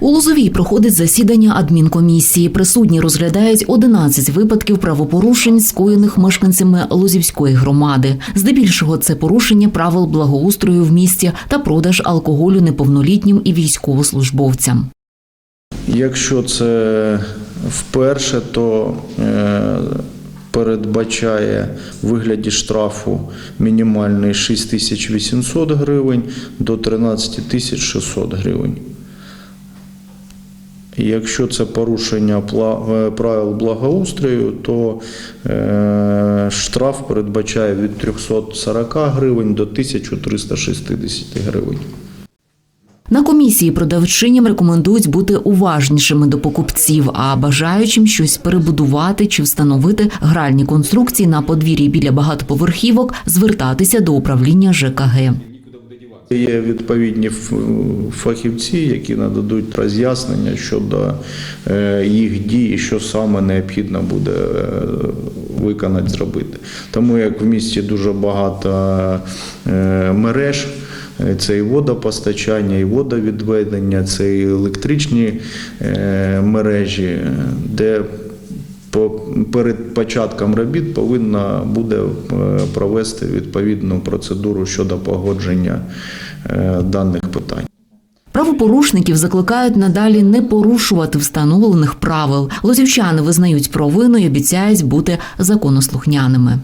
У Лозовій проходить засідання адмінкомісії. Присутні розглядають 11 випадків правопорушень, скоєних мешканцями Лозівської громади. Здебільшого це порушення правил благоустрою в місті та продаж алкоголю неповнолітнім і військовослужбовцям. Якщо це вперше, то е, передбачає вигляді штрафу мінімальний 6800 гривень до 13600 гривень. Якщо це порушення е, правил благоустрою, то е, штраф передбачає від 340 гривень до 1360 гривень. На комісії продавчиням рекомендують бути уважнішими до покупців, а бажаючим щось перебудувати чи встановити гральні конструкції на подвір'ї біля багатоповерхівок, звертатися до управління ЖКГ. Є відповідні фахівці, які нададуть роз'яснення щодо е, їх дій, що саме необхідно буде е, виконати, зробити. Тому як в місті дуже багато е, мереж. Це і водопостачання, і водовідведення, це і електричні мережі, де перед початком робіт повинна буде е, провести відповідну процедуру щодо погодження е, даних питань. Правопорушників закликають надалі не порушувати встановлених правил. Лозівчани визнають провину і обіцяють бути законослухняними.